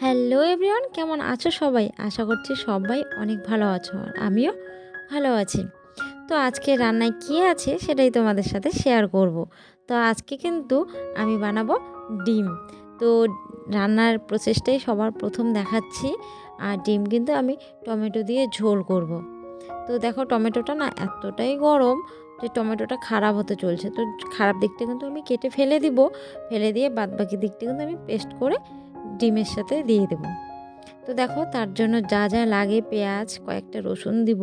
Hello everyone, কেমন আছো সবাই? আশা করছি সবাই অনেক ভালো আছো আর আমিও ভালো আছি। তো আজকে রান্নায় কী আছে সেটাই তোমাদের সাথে শেয়ার করব। তো আজকে কিন্তু আমি বানাবো ডিম। তো রান্নার প্রসেসটাই সবার প্রথম দেখাচ্ছি। আর ডিম কিন্তু আমি টমেটো দিয়ে ঝোল করব। তো দেখো টমেটোটা না এতটাই গরম যে টমেটোটা খারাপ হতে চলছে। তো খারাপ দিকটা কিন্তু আমি কেটে ফেলে দিব। ফেলে দিয়ে বাদ বাকি দিকটা কিন্তু আমি পেস্ট করে ডিমের সাথে দিয়ে দেব। তো দেখো তার জন্য যা যা লাগে পেঁয়াজ, কয়েকটা রসুন দিব।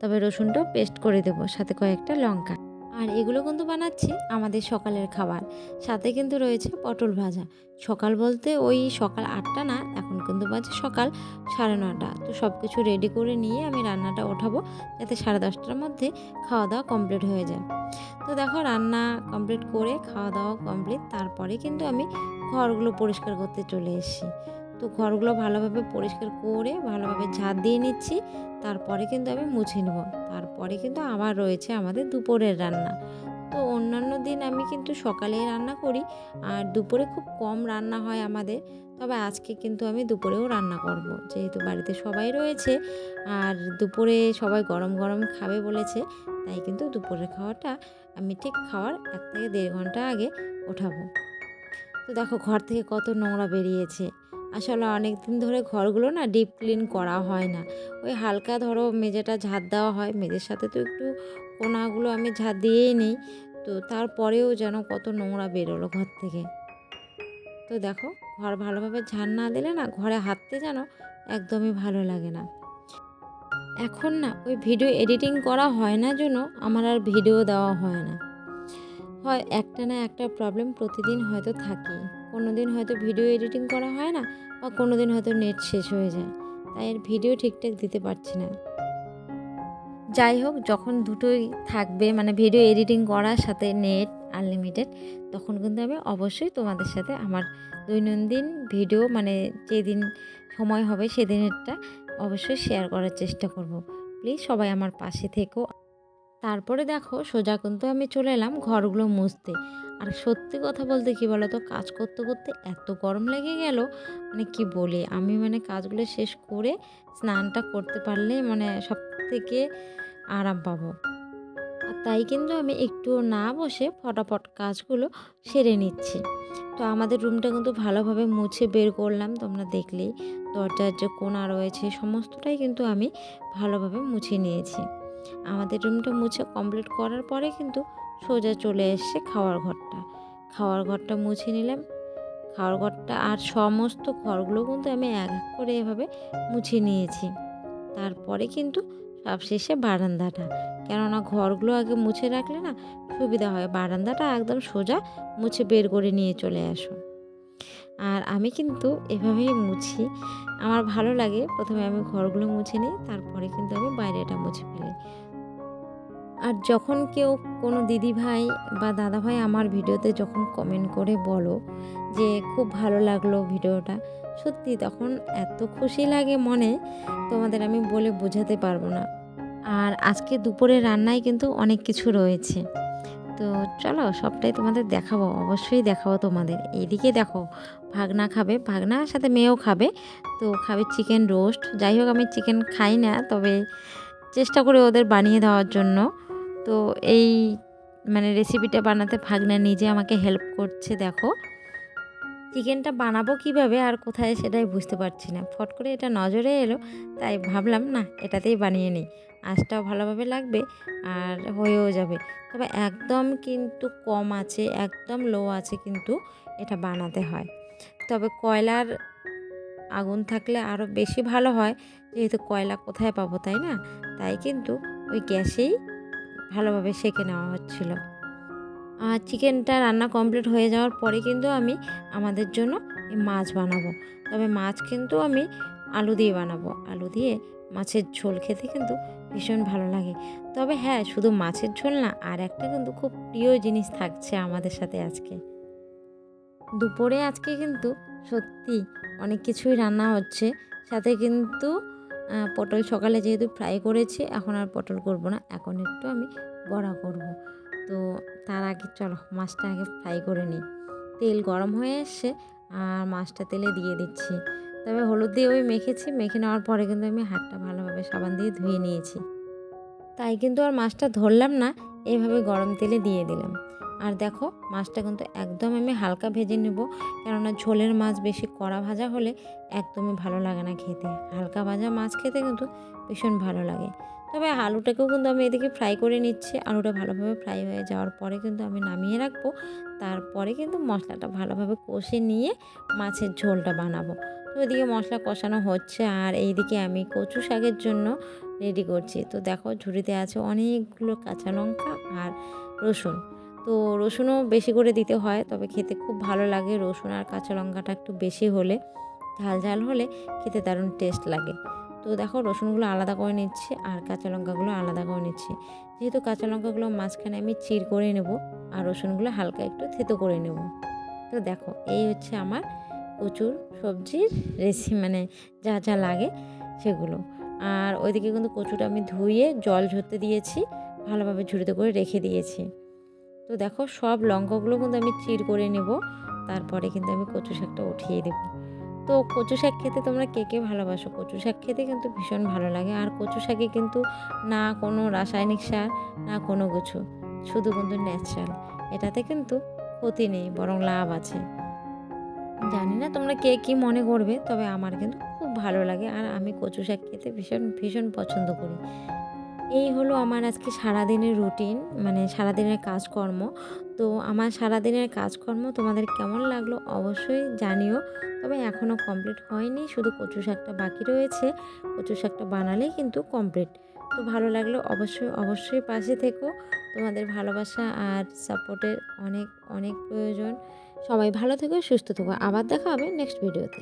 তবে রসুনটাও পেস্ট করে দেব, সাথে কয়েকটা লঙ্কা। আর এগুলো কিন্তু বানাচ্ছি আমাদের সকালের খাবার। সাথে কিন্তু রয়েছে পটল ভাজা। সকাল বলতে ওই সকাল আটটা না, এখন কিন্তু বাজে সকাল সাড়ে নটা। তো সব কিছু রেডি করে নিয়ে আমি রান্নাটা ওঠাবো, যাতে সাড়ে দশটার মধ্যে খাওয়া দাওয়া কমপ্লিট হয়ে যায়। তো দেখো রান্না কমপ্লিট করে খাওয়া দাওয়া কমপ্লিট তারপরে কিন্তু আমি ঘরগুলো পরিষ্কার করতে চলে এসেছি। তো ঘরগুলো ভালোভাবে পরিষ্কার করে, ভালোভাবে ঝাঁট দিয়ে নিচ্ছি। তারপরে কিন্তু আমি মুছে নেব। তারপরে কিন্তু আবার রয়েছে আমাদের দুপুরের রান্না। তো অন্যান্য দিন আমি কিন্তু সকালে রান্না করি। আর দুপুরে খুব কম রান্না হয় আমাদের। তবে আজকে কিন্তু আমি দুপুরেও রান্না করব। যেহেতু বাড়িতে সবাই রয়েছে, আর দুপুরে সবাই গরম গরম খাবে বলেছে, তাই কিন্তু দুপুরের খাওয়াটা আমি ঠিক খাওয়ার এক থেকে দেড় ঘণ্টা আগে ওঠাবো। তো দেখো ঘর থেকে কত নোংরা বেরিয়েছে। আসলে অনেক দিন ধরে ঘরগুলো না ডিপ ক্লিন করা হয় না। ওই হালকা ধরো মেঝেটা ঝাঁট দেওয়া হয়, মেঝের সাথে তো একটু কোনাগুলো আমি ঝাঁট দিয়েই নিই। তো তারপরেও যেন কত নোংরা বেরোলো ঘর থেকে। তো দেখো ঘর ভালোভাবে ঝাড় না দিলে না ঘরে হাঁটতে যেন একদমই ভালো লাগে না। এখন না ওই ভিডিও এডিটিং করা হয় না জন্য আমার আর ভিডিও দেওয়া হয় না। হয় একটা না একটা প্রবলেম প্রতিদিন হয়তো থাকে কোনো দিন হয়তো ভিডিও এডিটিং করা হয় না বা কোনো দিন হয়তো নেট শেষ হয়ে যায়। তাই এর ভিডিও ঠিকঠাক দিতে পারছি না। যাই হোক, যখন দুটোই থাকবে মানে ভিডিও এডিটিং করার সাথে নেট আনলিমিটেড তখন কিন্তু আমি অবশ্যই তোমাদের সাথে আমার দৈনন্দিন ভিডিও মানে যেদিন সময় হবে সেদিনেরটা অবশ্যই শেয়ার করার চেষ্টা করব। প্লিজ সবাই আমার পাশে থেকো। তারপরে দেখো সোজা কিন্তু আমি চলে এলাম ঘরগুলো মুছতে। আর সত্যি কথা বলতে কি বলো তো কাজ করতে করতে এত গরম লেগে গেল মানে কি বলি, আমি মানে কাজগুলো শেষ করে স্নানটা করতে পারলে মানে সব থেকে আরাম পাবো। আর তাই কিন্তু আমি একটুও না বসে ফটাফট কাজগুলো সেরে নিচ্ছি। তো আমাদের রুমটা কিন্তু ভালোভাবে মুছে বের করলাম, তোমরা দেখলেই। দরজার যে কোনা রয়েছে, সমস্তটাই কিন্তু আমি ভালোভাবে মুছে নিয়েছি। আমাদের রুমটা মুছে কমপ্লিট করার পরে কিন্তু সোজা চলে এসছে খাওয়ার ঘরটা। খাওয়ার ঘরটা মুছে নিলাম। খাওয়ার ঘরটা আর সমস্ত ঘরগুলো কিন্তু আমি এক এক করে এভাবে মুছে নিয়েছি। তারপরে কিন্তু সবশেষে বারান্দাটা। কেননা ঘরগুলো আগে মুছে রাখলে না সুবিধা হয়। বারান্দাটা একদম সোজা মুছে বের করে নিয়ে চলে আসো। আর আমি কিন্তু এভাবেই মুছি। আমার ভালো লাগে, প্রথমে আমি ঘরগুলো মুছে নিই, তারপরে কিন্তু আমি বাইরেটা মুছে ফেলি। আর যখন কেউ কোনো দিদি ভাই বা দাদা ভাই আমার ভিডিওতে যখন কমেন্ট করে বলো যে, খুব ভালো লাগল ভিডিওটা। সত্যি তখন এত খুশি লাগে মনে, তোমাদের আমি বলে বোঝাতে পারব না। আর আজকে দুপুরে রান্নায় কিন্তু অনেক কিছু রয়েছে। তো চলো সবটাই তোমাদের দেখাবো, অবশ্যই দেখাবো তোমাদের। এইদিকে দেখো, ভাগনা খাবে, ভাগনার সাথে মেয়েও খাবে, তো খাবে চিকেন রোস্ট যাই হোক, আমি চিকেন খাই না, তবে চেষ্টা করে ওদের বানিয়ে দেওয়ার জন্য। তো এই মানে রেসিপিটা বানাতে ভাগনা নিজে আমাকে হেল্প করছে, দেখো। চিকেনটা বানাবো কীভাবে আর কোথায় সেটাই বুঝতে পারছি না। ফট করে এটা নজরে এলো, তাই ভাবলাম, না, এটাতেই বানিয়ে নিই। আঁচটাও ভালোভাবে লাগবে আর হয়েও যাবে। তবে একদম কিন্তু কম আছে, একদম লো আছে কিন্তু এটা বানাতে হয়। তবে কয়লার আগুন থাকলে আরও বেশি ভালো হয়, যেহেতু কয়লা কোথায় পাবো, তাই না? তাই কিন্তু ওই গ্যাসেই ভালোভাবে সেঁকে নেওয়া হচ্ছিল। আর চিকেনটা রান্না কমপ্লিট হয়ে যাওয়ার পরে কিন্তু আমি আমাদের জন্য মাছ বানাবো। তবে মাছ কিন্তু আমি আলু দিয়ে বানাবো। আলু দিয়ে মাছের ঝোল খেতে কিন্তু ভীষণ ভালো লাগে। তবে হ্যাঁ শুধু মাছের ঝোল না, আর একটা কিন্তু খুব প্রিয় জিনিস থাকছে আমাদের সাথে আজকে। দুপুরে আজকে কিন্তু সত্যি অনেক কিছুই রান্না হচ্ছে। সাথে কিন্তু পটল সকালে যেহেতু ফ্রাই করেছি, এখন আর পটল করব না, এখন একটু আমি বড়া করব। তো তার আগে চলো, মাছটা আগে ফ্রাই করে নিই। তেল গরম হয়ে এসছে, আর মাছটা তেলে দিয়ে দিচ্ছি। তবে হলুদ দিয়ে ওই মেখেছি, মেখে নেওয়ার পরে কিন্তু আমি হাতটা ভালোভাবে সাবান দিয়ে ধুয়ে নিয়েছি। তাই কিন্তু আর মাছটা ধরলাম না এইভাবে গরম তেলে দিয়ে দিলাম। আর দেখো, মাছটা কিন্তু একদম আমি হালকা ভেজে নেব, কেননা ঝোলের মাছ বেশি কড়া ভাজা হলে একদমই ভালো লাগে না খেতে। হালকা ভাজা মাছ খেতে কিন্তু ভীষণ ভালো লাগে। তবে আলুটাকেও কিন্তু আমি এদিকে ফ্রাই করে নিচ্ছি, আলুটা ভালোভাবে ফ্রাই হয়ে যাওয়ার পরে কিন্তু আমি নামিয়ে রাখব। তারপরে কিন্তু মশলাটা ভালোভাবে কষে নিয়ে মাছের ঝোলটা বানাবো। তো এদিকে মশলা কষানো হচ্ছে আর এইদিকে আমি কচু শাকের জন্য রেডি করছি। তো দেখো ঝুড়িতে আছে অনেকগুলো কাঁচা লঙ্কা আর রসুন। তো রসুনও বেশি করে দিতে হয়, তবে খেতে খুব ভালো লাগে। রসুন আর কাঁচা লঙ্কাটা একটু বেশি হলে, ঝাল ঝাল হলে খেতে দারুণ টেস্ট লাগে। তো দেখো রসুনগুলো আলাদা করে নিচ্ছি আর কাঁচা লঙ্কাগুলো আলাদা করে নিচ্ছি। যেহেতু কাঁচা লঙ্কাগুলো মাঝখানে আমি চির করে নেব আর রসুনগুলো হালকা একটু থেতো করে নেব। তো দেখো এই হচ্ছে আমার প্রচুর সবজির রেসি মানে যা যা লাগে সেগুলো। আর ওইদিকে কিন্তু কচুটা আমি ধুয়ে জল ঝরতে দিয়েছি, ভালোভাবে ঝুড়িতে করে রেখে দিয়েছি। তো দেখো সব লঙ্কাগুলো কিন্তু আমি চির করে নেব, তারপরে কিন্তু আমি কচু শাকটা উঠিয়ে দেবো। তো কচু শাক খেতে তোমরা কে কে ভালোবাসো? কচু শাক খেতে কিন্তু ভীষণ ভালো লাগে, আর কচু শাকে কিন্তু না কোনো রাসায়নিক সার, না কোনো কিছু, শুধু কিন্তু ন্যাচারাল এটাতে কিন্তু ক্ষতি নেই, বরং লাভ আছে। জানি না তোমরা কে কী মনে করবে, তবে আমার কিন্তু খুব ভালো লাগে আর আমি কচু শাক খেতে ভীষণ ভীষণ পছন্দ করি। এই হলো আমার আজকে সারাদিনের রুটিন মানে সারাদিনের কাজকর্ম। তো আমার সারাদিনের কাজকর্ম তোমাদের কেমন লাগল অবশ্যই জানিও, তবে এখনও কমপ্লিট হয়নি, শুধু কচু শাকটা বাকি রয়েছে। কচু শাকটা বানালেই কিন্তু কমপ্লিট তো ভালো লাগল অবশ্যই অবশ্যই পাশে থেকো। তোমাদের ভালোবাসা আর সাপোর্টের অনেক অনেক প্রয়োজন। সবাই ভালো থেকো সুস্থ থেকো। আবার দেখা হবে নেক্সট ভিডিওতে